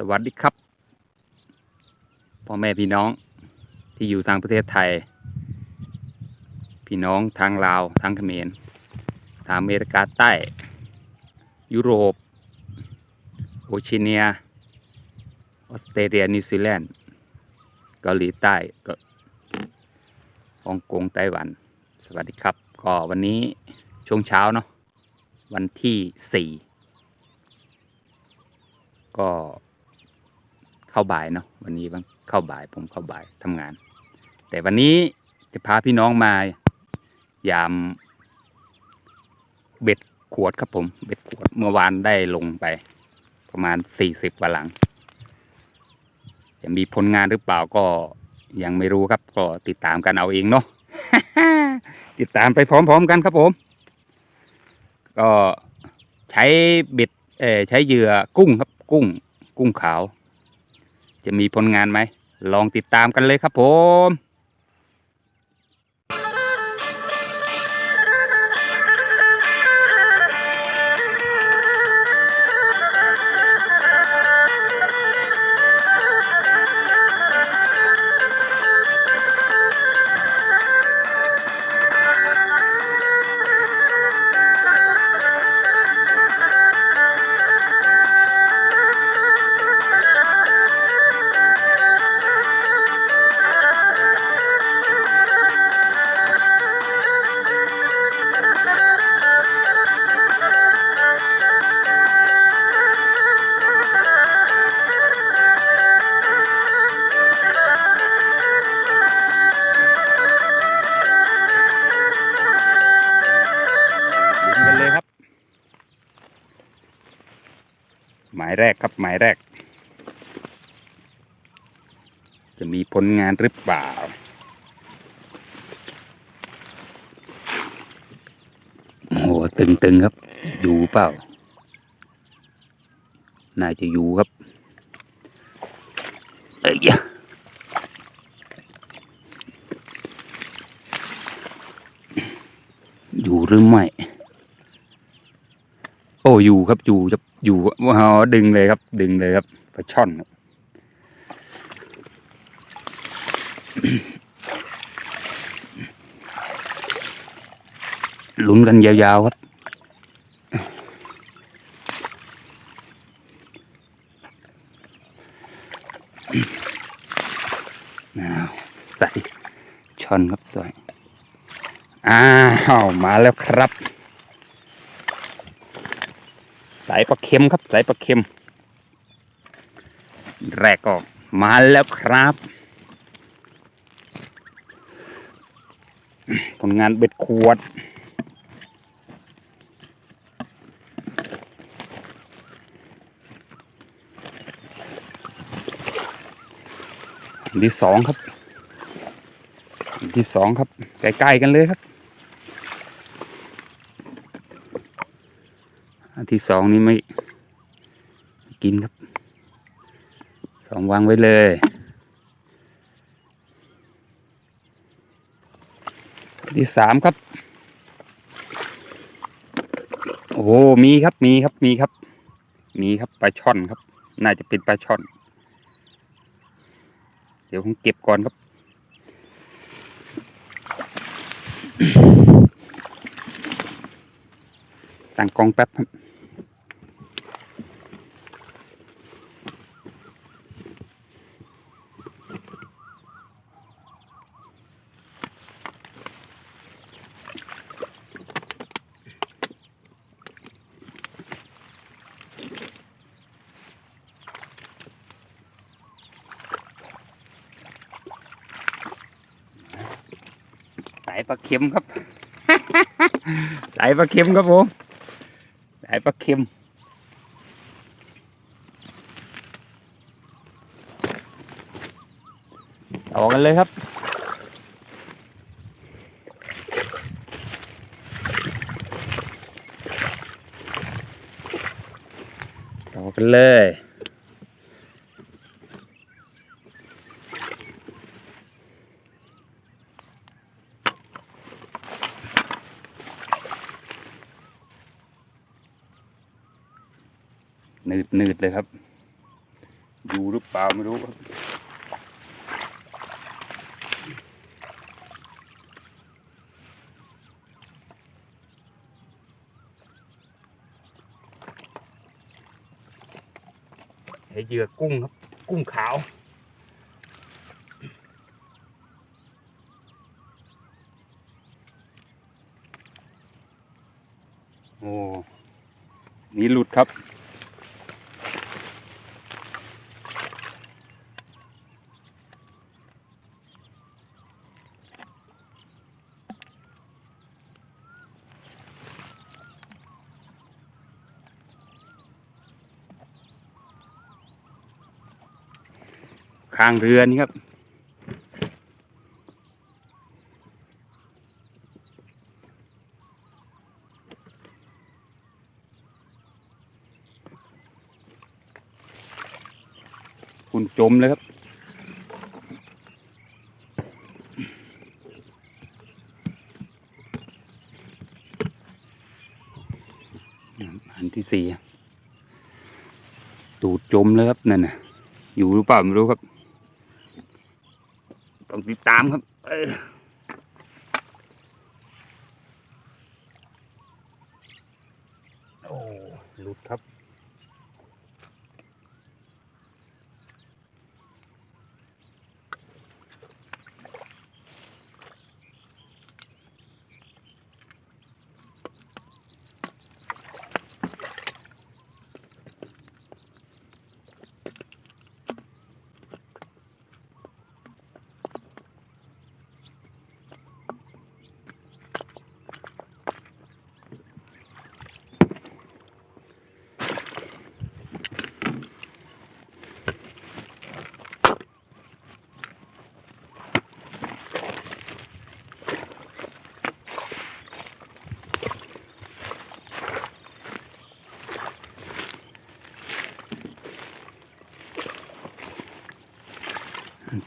สวัสดีครับพ่อแม่พี่น้องที่อยู่ทางประเทศไทย พี่น้องทางลาวทางเขมรทางอเมริกาใต้ ยุโรป โอชียเนีย ออสเตรเลียนิวซีแลนด์เกาหลีใต้ก็ฮ่องกงไต้หวัน สวัสดีครับ ก็วันนี้ช่วงเช้าเนาะวันที่สี่ก็ เข้าบ่ายเนาะวันนี้วันเข้าบ่ายผมเข้าบ่ายทำงาน แต่วันนี้จะพาพี่น้องมายามเบ็ดขวดครับผมเบ็ดขวดเมื่อวานได้ลงไป ประมาณสี่สิบกว่าหลัง จะมีผลงานหรือเปล่าก็ยังไม่รู้ครับ ก็ติดตามกันเอาเองเนาะติดตามไปพร้อมๆกันครับผม ก็ใช้เบ็ดใช้เหยื่อกุ้งครับกุ้ง กุ้งขาว จะมีผลงานไหม ลองติดตามกันเลยครับผม จะมีผลงานหรือเปล่า โอ้โหตึงๆครับ อยู่เปล่า น่าจะอยู่ครับ เอ้ยอยู่หรือไม่ โอ้อยู่ครับอยู่จะอยู่ว้าวดึงเลยครับ ดึงเลยครับปลาช่อนครับ ลุ้นกันยาวๆครับอ้าวใส่ช่อนครับใส่อ้าว มาแล้วครับ สายปลาเค็มครับ สายปลาเค็ม แรกก็มาแล้วครับ ผลงานเบ็ดขวด ที่สองครับ ที่สองครับ ใกล้ๆกันเลยครับ อันที่สองนี่ไม่กินครับ สองวางไว้เลยอัน ที่สามครับ โอ้โมีครับมีครับมีครับ มีครับปลาช่อนครับ น่าจะเป็นปลาช่อน เดี๋ยวผมเก็บก่อนครับ ตั้งกองแป๊บครับายปลาเค็มครับ สายปลาเค็มครับผม สายปลาเค็ม ต่อกันเลยครับต่อกันเลย นืดนืดเลยครับ อยู่หรือเปล่าไม่รู้ครับไอเหยื่อกุ้งครับ กุ้งขาวโอ้นี่หลุดครับ ข้างเรือนี่ครับ คุณจมเลยครับอันที่สี่ตูดจมเลยครับนั่นน่ะอยู่หรือเปล่าไม่รู้ครับ ติดตามครับโอ้หลุดครับ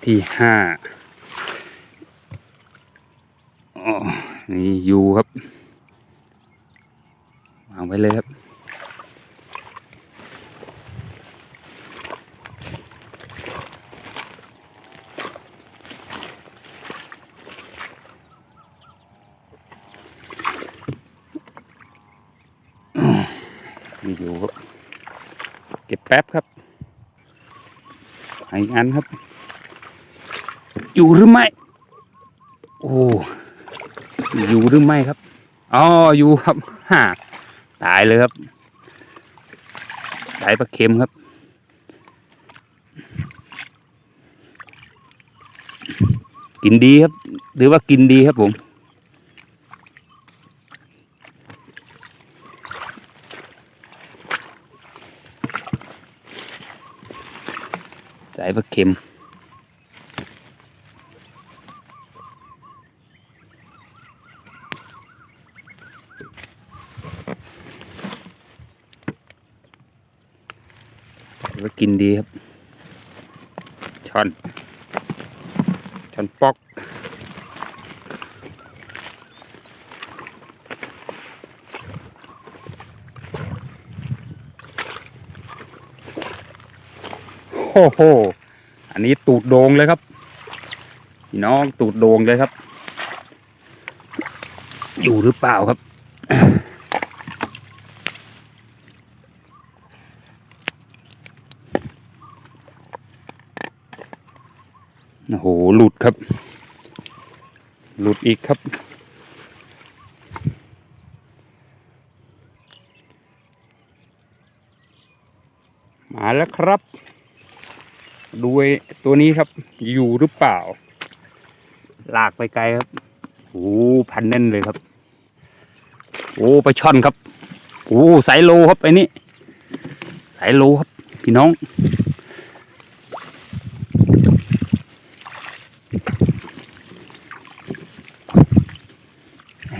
ที่ห้าอ๋อนี่ยูครับ วางไว้เลยครับ นี่อยู่ครับ เก็บแป๊บครับอีกอันครับ อยู่หรือไม่ โอ้อยู่หรือไม่ครับอ๋ออยู่ครับฮ่าตายเลยครับสายปลาเค็มครับ กินดีครับหรือว่ากินดีครับผมสายปลาเค็ม ถือว่ากินดีครับ ช่อน ช่อนปอก โอ้โห อันนี้ตูดโด่งเลยครับ พี่น้องตูดโด่งเลยครับ อยู่หรือเปล่าครับ โอ้โหลุดครับ หลุดอีกครับ มาแล้วครับดูไอตัวนี้ครับ อยู่หรือเปล่า ลากไปไกลครับโอ้พันแน่นเลยครับ โอ้ไปช่อนครับ โอ้สายโลครับไอ้นี่ สายโลครับ พี่น้อง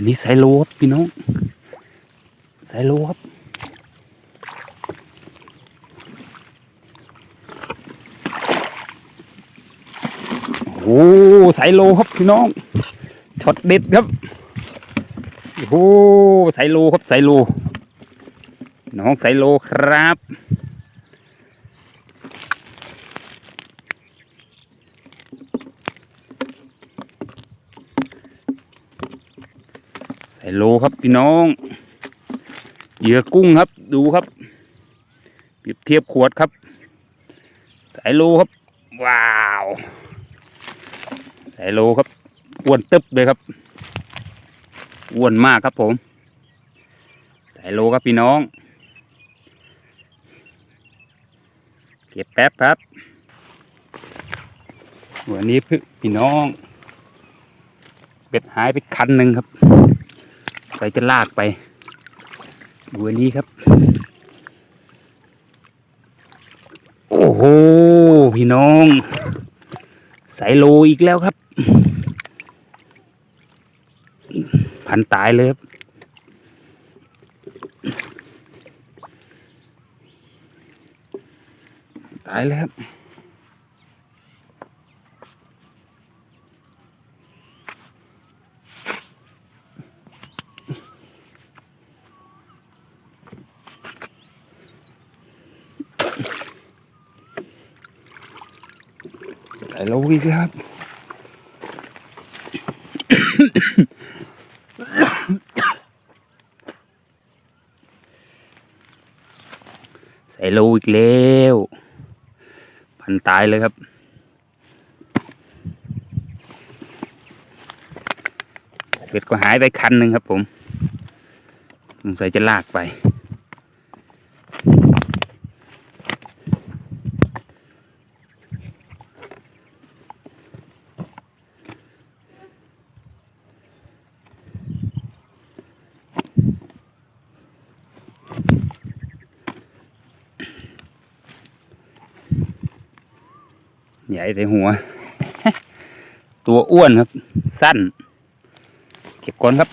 นนี้สายโลครับพี่น้องสายโลครับโอ้สายโลครับพี่น้องช็อตเด็ดครับโอ้สายโลครับสายโล น้องสายโลครับ โลครับพี่น้องเหยื่อกุ้งครับ ดูครับเปรียบเทียบขวดครับ สายโลครับ ว้าว สายโลครับอ้วนตึบเลยครับอ้วนมากครับผม สายโลครับพี่น้อง เก็บแป๊บครับวันนี้พี่น้อง เป็ดหายไปคันหนึ่งครับ ใครจะลากไปดูอันนี้ครับ โอ้โห พี่น้องใส่โลอีกแล้วครับ พันตายเลยครับตายแล้วครับ ใส่โลอีกครับ ใส่โลอีกแล้วพันตายเลยครับเป็ดก็หายไปคันหนึ่งครับผมสงสัยจะลากไป ใหญ่แต่หัว ตัวอ้วนครับ สั้น เก็บก่อนครับ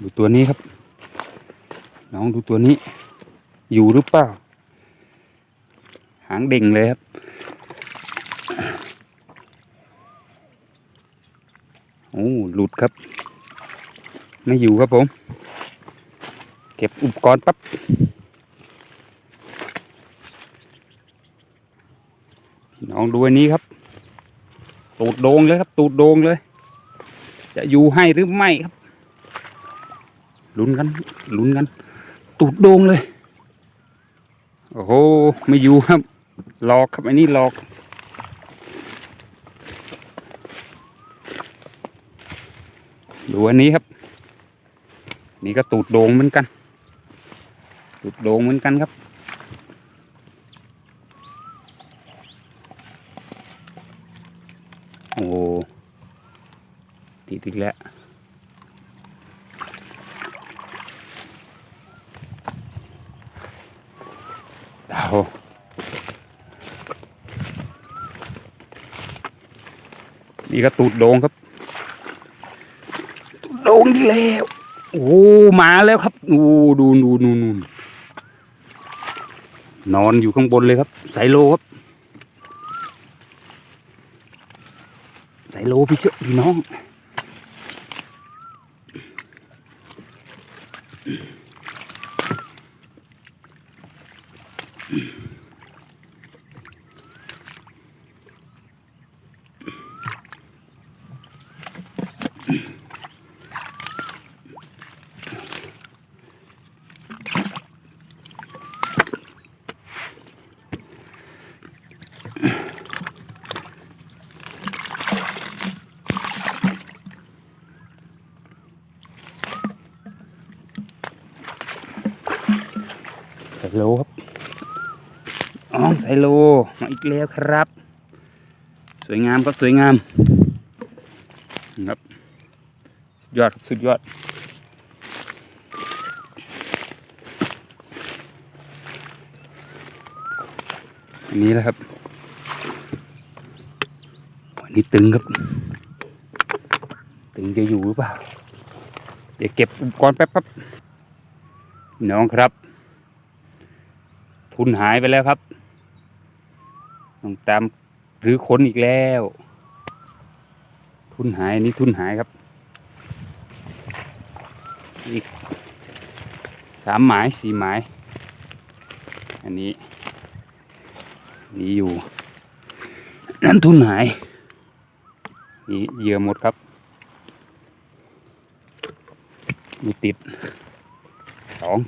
ดูตัวนี้ครับ น้องดูตัวนี้ อยู่หรือเปล่า หางเด่งเลยครับโอ้หลุดครับ ไม่อยู่ครับผม เก็บอุปกรณ์ปั๊บพี่น้องดูอันนี้ครับ ตูดโดงเลยครับ ตูดโดงเลย จะอยู่ให้หรือไม่ครับลุ้นกันลุ้นกัน ตูดโดงเลย โอ้โหไม่อยู่ครับหลอกครับอันนี้หลอกดูอันนี้ครับ นี่ก็ตูดโด่งเหมือนกัน ตูดโด่งเหมือนกันครับ โอ้ติดอีกแล้วเอานี่ก็ตูดโด่งครับ ตูดโด่งอีแล้ว โอ้มาแล้วครับโอ้ดูดูดูนูนนอนอยู่ข้างบนเลยครับ สายโลครับ สายโลพี่เชื่อพี่น้อง ไซโลมาอีกแล้วครับ สวยงามครับสวยงามครับยอดสุดยอดอันนี้แหละครับวันนี้ตึงครับ ตึงจะอยู่หรือเปล่า เดี๋ยวเก็บอุปกรณ์แป๊บครับน้องครับ ทุนหายไปแล้วครับ ต้องตามหรือค้นอีกแล้ว ทุนหายนนี้ทุนหายครับ อีกสามหมายสี่หมาย อันนี้นี่อยู่นั่นทุนหาย นี่เหยื่อหมดครับมีติดสอง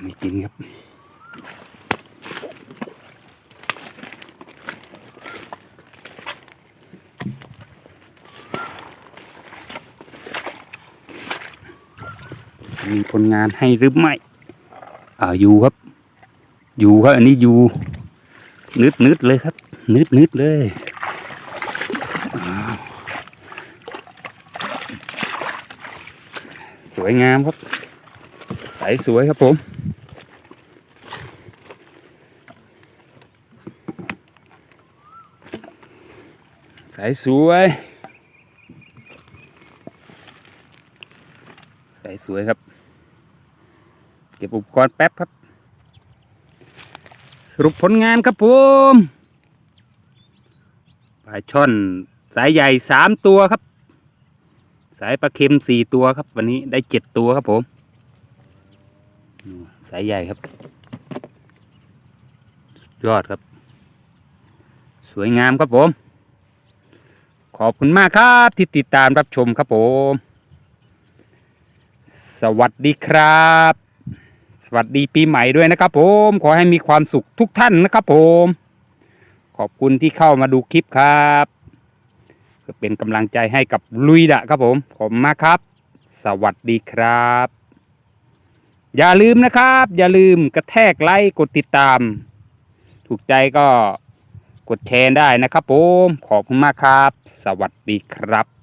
ไม่จริงครับ มีผลงานให้หรือไม่อ่าอยู่ครับ อยู่ครับ อันนี้อยู่นึดนึดเลยครับนึดนึดเลยสวยงามครับใสสวยครับผมใสสวยใสสวยครับ ก็บอุปกรณ์แป๊บครับ สรุปผลงานครับผมปลาช่อนสายใหญ่สามตัวครับ สายปลาเค็มสี่ตัวครับ วันนี้ได้เจ็ดตัวครับผมสายใหญ่ครับยอดครับ สวยงามครับผม ขอบคุณมากครับที่ติดตามรับชมครับผม สวัสดีครับ วัสดีปีใหม่ด้วยนะครับผม ขอให้มีความสุขทุกท่านนะครับผม ขอบคุณที่เข้ามาดูคลิปครับเพื่อเป็นกำลังใจให้กับลุยดะครับผมผมมากครับ สวัสดีครับ อย่าลืมนะครับ อย่าลืมกระแทกไลค์กดติดตาม ถูกใจก็กดแชร์ได้นะครับผม ขอบคุณมากครับ สวัสดีครับ